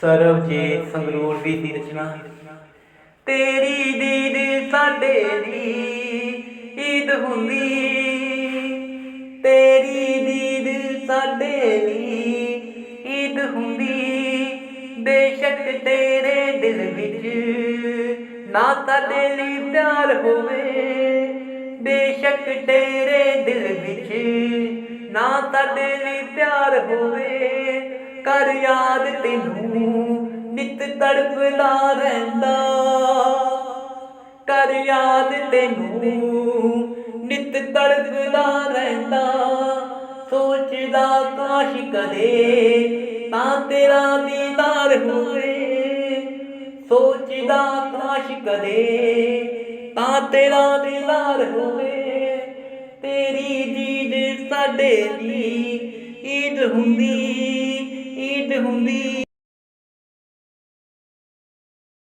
ਸਰਬਜੀਤ ਸੰਗਰੂਰ ਦੀ ਰਚਨਾ। ਤੇਰੀ ਦੀਦ ਸਾਡੇ ਦੀ ਈਦ ਹੁੰਦੀ। ਤੇਰੀ ਦੀਦ ਸਾਡੇ ਦੀ ਈਦ ਹੁੰਦੀ। ਬੇਸ਼ੱਕ ਤੇਰੇ ਦਿਲ ਵਿੱਚ ਨਾ ਤੁਹਾਡੇ ਲਈ ਪਿਆਰ ਹੋਵੇ। ਬੇਸ਼ੱਕ ਤੇਰੇ ਦਿਲ ਵਿੱਚ ਨਾ ਤੁਹਾਡੇ ਲਈ ਪਿਆਰ ਹੋਵੇ। ਕਰ ਯਾਦ ਤੈਨੂੰ, ਨਿਤ ਤੜਪਦਾ ਰਹਿੰਦਾ। ਕਰ ਯਾਦ ਤੈਨੂੰ, ਨਿਤ ਤੜਪਦਾ ਰਹਿੰਦਾ। ਸੋਚਦਾ ਕਾਸ਼ ਕਦੇ ਤਾਂ ਤੇਰਾ ਦੀਦਾਰ ਹੋਵੇ। ਸੋਚਦਾ ਕਾਸ਼ ਕਦੇ ਤਾਂ ਤੇਰਾ ਦੀਦਾਰ ਹੋਵੇ। ਤੇਰੀ ਦੀਦ ਸਾਡੇ ਦੀ ਈਦ ਹੁੰਦੀ ਈਦ ਹੁੰਦੀ